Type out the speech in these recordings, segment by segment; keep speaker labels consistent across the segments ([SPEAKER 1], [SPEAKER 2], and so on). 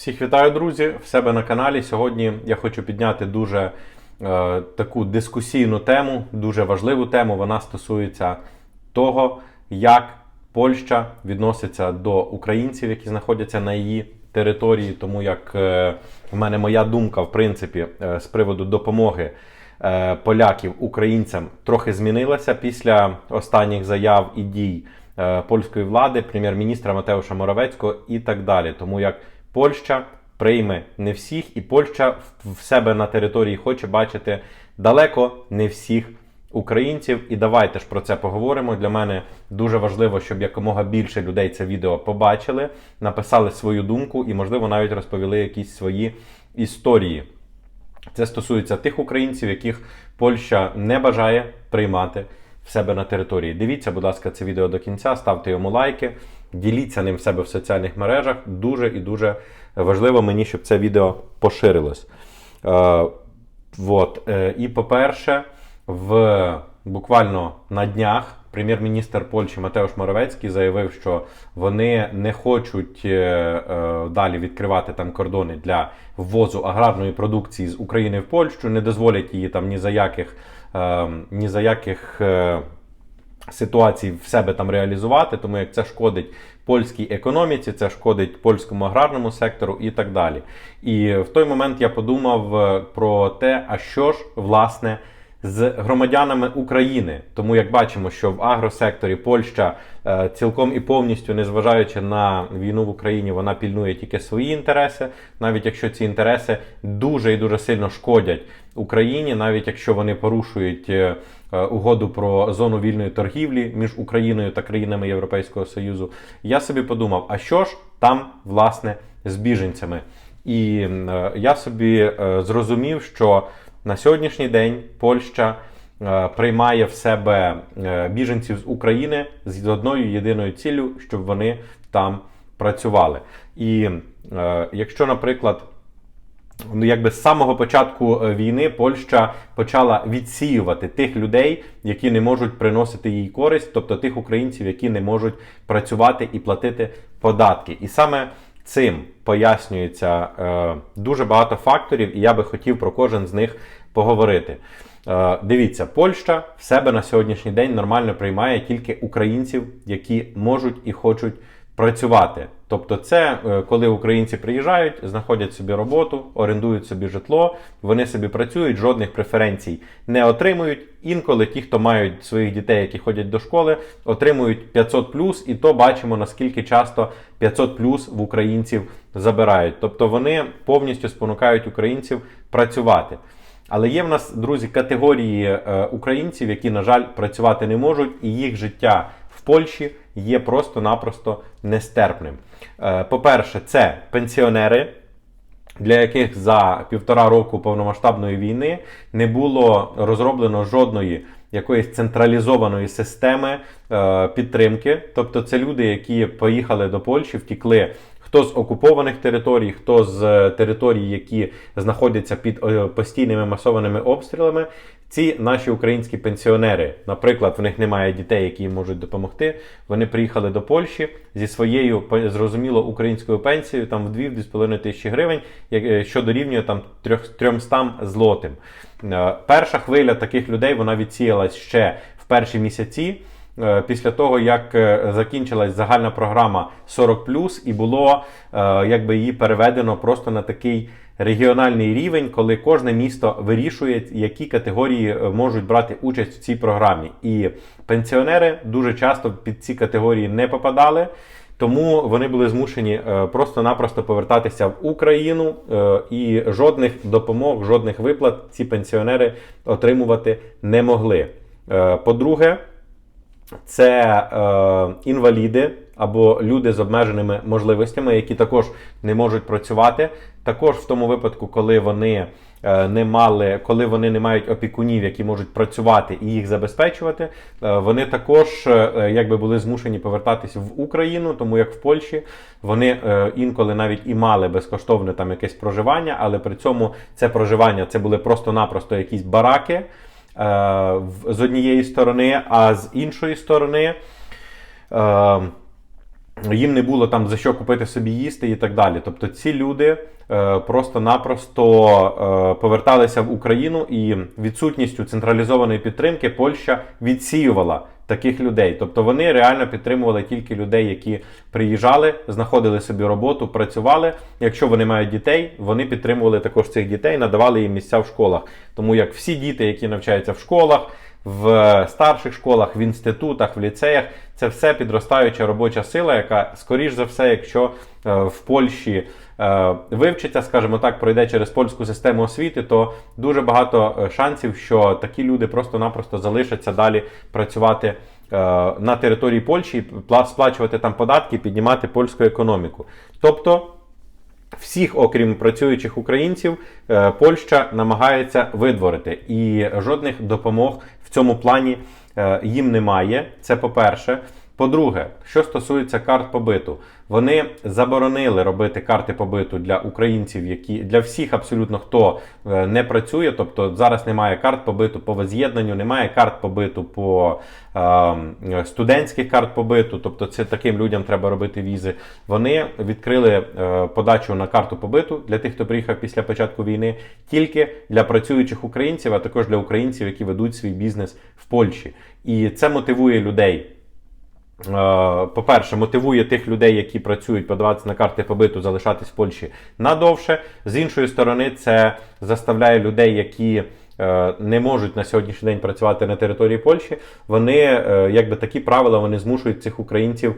[SPEAKER 1] Всіх вітаю, друзі! В себе на каналі. Сьогодні я хочу підняти дуже е, таку дискусійну тему, дуже важливу тему. Вона стосується того, як Польща відноситься до українців, які знаходяться на її території. Тому як е, в мене моя думка, в принципі, е, з приводу допомоги е, поляків українцям трохи змінилася після останніх заяв і дій е, польської влади, прем'єр-міністра Матеуша Моровецького і так далі. Тому як Польща прийме не всіх, і Польща в- себе на території хоче бачити далеко не всіх українців. І давайте ж про це поговоримо. Для мене дуже важливо, щоб якомога більше людей це відео побачили, написали свою думку і, можливо, навіть розповіли якісь свої історії. Це стосується тих українців, яких Польща не бажає приймати в себе на території. Дивіться, будь ласка, це відео до кінця, ставте йому лайки, діліться ним в себе в соціальних мережах. Дуже і дуже важливо мені, щоб це відео поширилось. Е, вот. е, і по-перше, в буквально на днях прем'єр-міністр Польщі Матеуш Моровецький заявив, що вони не хочуть е, е, далі відкривати там кордони для ввозу аграрної продукції з України в Польщу, не дозволять її там ні за яких, е, ні за яких е, ситуацій в себе там реалізувати, тому як це шкодить польській економіці, це шкодить польському аграрному сектору і так далі. І в той момент я подумав е, про те, а що ж власне. З громадянами України, тому як бачимо, що в агросекторі Польща е, цілком і повністю, незважаючи на війну в Україні, вона пільнує тільки свої інтереси, навіть якщо ці інтереси дуже і дуже сильно шкодять Україні, навіть якщо вони порушують е, угоду про зону вільної торгівлі між Україною та країнами Європейського Союзу, я собі подумав, а що ж там власне з біженцями? І е, я собі е, зрозумів, що на сьогоднішній день Польща е, приймає в себе е, біженців з України з одною єдиною ціллю, щоб вони там працювали. І е, якщо, наприклад, ну, якби з самого початку е, війни Польща почала відсіювати тих людей, які не можуть приносити їй користь, тобто тих українців, які не можуть працювати і платити податки. І саме цим пояснюється е, дуже багато факторів, і я би хотів про кожен з них поговорити. Е, дивіться, Польща в себе на сьогоднішній день нормально приймає тільки українців, які можуть і хочуть працювати. Тобто, це е, коли українці приїжджають, знаходять собі роботу, орендують собі житло, вони собі працюють, жодних преференцій не отримують. Інколи ті, хто мають своїх дітей, які ходять до школи, отримують 500 і то бачимо наскільки часто 500 в українців забирають. Тобто вони повністю спонукають українців працювати. Але є в нас, друзі, категорії е, українців, які, на жаль, працювати не можуть, і їх життя Польщі є просто-напросто нестерпним. Е, по-перше, це пенсіонери, для яких за півтора року повномасштабної війни не було розроблено жодної якоїсь централізованої системи е, підтримки. Тобто, це люди, які поїхали до Польщі, втікли. Хто з окупованих територій, хто з е, територій, які знаходяться під постійними масованими обстрілами, ці наші українські пенсіонери, наприклад, в них немає дітей, які їм можуть допомогти. Вони приїхали до Польщі зі своєю зрозуміло українською пенсією, там в 2-2,5 тисячі гривень, е, що дорівнює там трьох- 300 злотим. Е, Перша хвиля таких людей вона відсіялась ще в перші місяці. Е, Після того, як е, закінчилась загальна програма 40+, і було е, якби її переведено просто на такий регіональний рівень, коли кожне місто вирішує, які категорії можуть брати участь в цій програмі. І пенсіонери дуже часто під ці категорії не попадали. Тому вони були змушені просто-напросто повертатися в Україну, і жодних допомог, жодних виплат ці пенсіонери отримувати не могли. По-друге, це е, інваліди або люди з обмеженими можливостями, які також не можуть працювати. Також в тому випадку, коли вони е, не мали, коли вони не мають опікунів, які можуть працювати і їх забезпечувати, е, вони також е, якби були змушені повертатися в Україну, тому як в Польщі вони е, інколи навіть і мали безкоштовне там якесь проживання, але при цьому це проживання це були просто-напросто якісь бараки з однієї сторони, а з іншої сторони. Е, їм не було там за що купити собі їсти і так далі. Тобто ці люди е, просто-напросто е, поверталися в Україну, і відсутністю централізованої підтримки Польща відсіювала таких людей. Тобто вони реально підтримували тільки людей, які приїжджали, знаходили собі роботу, працювали. Якщо вони мають дітей, вони підтримували також цих дітей, надавали їм місця в школах. Тому як всі діти, які навчаються в школах, в старших школах, в інститутах, в ліцеях, це все підростаюча робоча сила, яка, скоріш за все, якщо е, в Польщі вивчиться, скажімо так, пройде через польську систему освіти, то дуже багато е, шансів, що такі люди просто-напросто залишаться далі працювати е, на території Польщі, пла- сплачувати там податки, піднімати польську економіку. Тобто. Всіх, окрім працюючих українців, е, Польща намагається видворити, і жодних допомог в цьому плані е, їм немає. Це по-перше. По-друге, що стосується карт побиту, вони заборонили робити карти побиту для українців, які для всіх абсолютно хто е, не працює. Тобто зараз немає карт побиту по воз'єднанню, немає карт побиту по е, студентських карт побиту. Тобто, це таким людям треба робити візи. Вони відкрили е, подачу на карту побиту для тих, хто приїхав після початку війни, тільки для працюючих українців, а також для українців, які ведуть свій бізнес в Польщі. І це мотивує людей. Е, По-перше, мотивує тих людей, які працюють, подаватися на карти побиту, залишатись в Польщі надовше. З іншої сторони, це заставляє людей, які е, не можуть на сьогоднішній день працювати на території Польщі. Вони, е, якби такі правила, вони змушують цих українців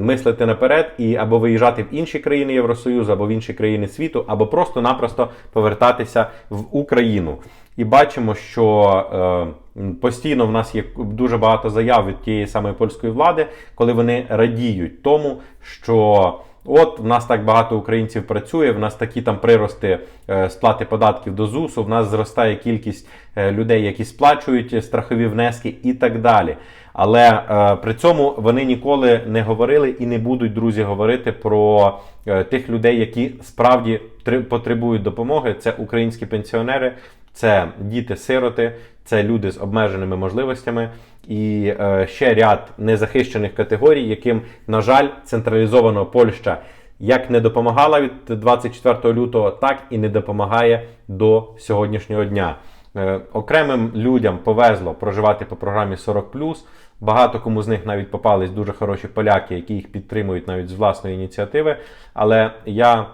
[SPEAKER 1] мислити наперед і або виїжджати в інші країни Євросоюзу, або в інші країни світу, або просто-напросто повертатися в Україну. І бачимо, що постійно в нас є дуже багато заяв від тієї самої польської влади, коли вони радіють тому, що от в нас так багато українців працює, в нас такі там прирости е, сплати податків до ЗУСу, в нас зростає кількість е, людей, які сплачують страхові внески і так далі. Але е, при цьому вони ніколи не говорили і не будуть, друзі, говорити про е, тих людей, які справді потребують допомоги. Це українські пенсіонери, це діти-сироти, це люди з обмеженими можливостями і е, ще ряд незахищених категорій, яким, на жаль, централізовано Польща як не допомагала від 24 лютого, так і не допомагає до сьогоднішнього дня. Е, окремим людям повезло проживати по програмі 40+. Багато кому з них навіть попались дуже хороші поляки, які їх підтримують навіть з власної ініціативи. Але я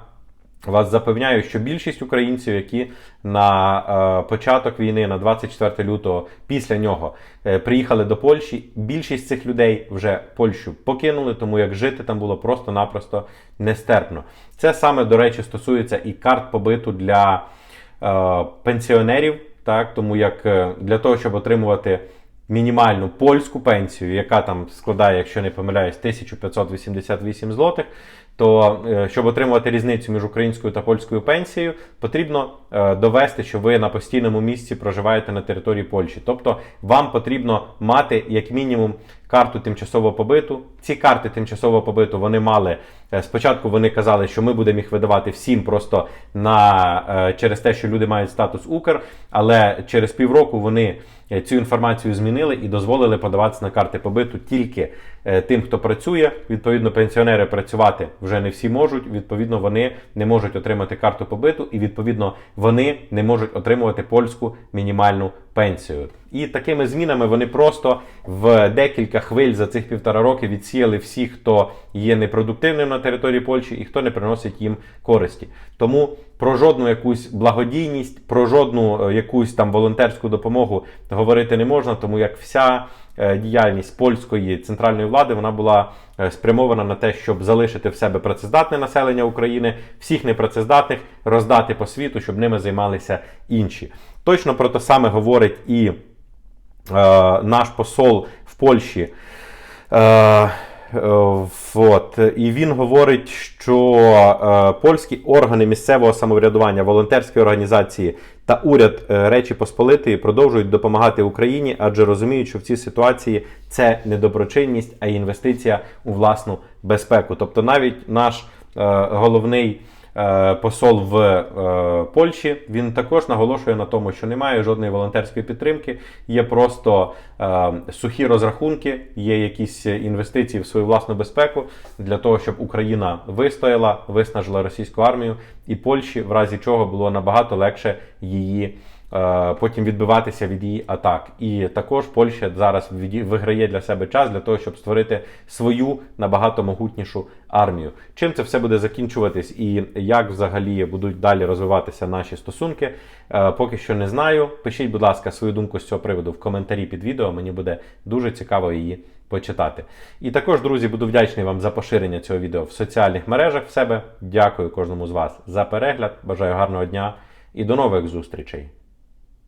[SPEAKER 1] вас запевняю, що більшість українців, які на е, початок війни, на 24 лютого, після нього е, приїхали до Польщі, більшість цих людей вже Польщу покинули, тому як жити там було просто-напросто нестерпно. Це саме, до речі, стосується і карт побиту для е, пенсіонерів, так, тому як е, для того, щоб отримувати мінімальну польську пенсію, яка там складає, якщо не помиляюсь, 1588 злотих, то е, щоб отримувати різницю між українською та польською пенсією, потрібно е, довести, що ви на постійному місці проживаєте на території Польщі. Тобто вам потрібно мати як мінімум карту тимчасового побиту. Ці карти тимчасового побиту вони мали е, спочатку. Вони казали, що ми будемо їх видавати всім просто на е, через те, що люди мають статус Укр, але через півроку вони е, цю інформацію змінили і дозволили подаватися на карти побиту тільки тим, хто працює. Відповідно, пенсіонери працювати вже не всі можуть. Відповідно, вони не можуть отримати карту побиту, і відповідно вони не можуть отримувати польську мінімальну пенсію. І такими змінами вони просто в декілька хвиль за цих півтора роки відсіяли всіх, хто є непродуктивним на території Польщі і хто не приносить їм користі. Тому про жодну якусь благодійність, про жодну е, якусь там волонтерську допомогу говорити не можна, тому як вся діяльність польської центральної влади вона була е, спрямована на те, щоб залишити в себе працездатне населення України, всіх непрацездатних роздати по світу, щоб ними займалися інші. Точно про те саме говорить і е, наш посол в Польщі. Е, е, от. І він говорить, що е, польські органи місцевого самоврядування, волонтерські організації та уряд е, Речі Посполитої продовжують допомагати Україні, адже розуміють, що в цій ситуації це не доброчинність, а інвестиція у власну безпеку. Тобто, навіть наш е, головний е, посол в е, Польщі, він також наголошує на тому, що немає жодної волонтерської підтримки, є просто е, сухі розрахунки, є якісь інвестиції в свою власну безпеку для того, щоб Україна вистояла, виснажила російську армію, і Польщі, в разі чого було набагато легше її. Е, Потім відбиватися від її атак, і також Польща зараз виграє для себе час для того, щоб створити свою набагато могутнішу армію. Чим це все буде закінчуватись, і як взагалі будуть далі розвиватися наші стосунки, е, поки що не знаю. Пишіть, будь ласка, свою думку з цього приводу в коментарі під відео. Мені буде дуже цікаво її почитати. І також, друзі, буду вдячний вам за поширення цього відео в соціальних мережах в себе. Дякую кожному з вас за перегляд. Бажаю гарного дня і до нових зустрічей.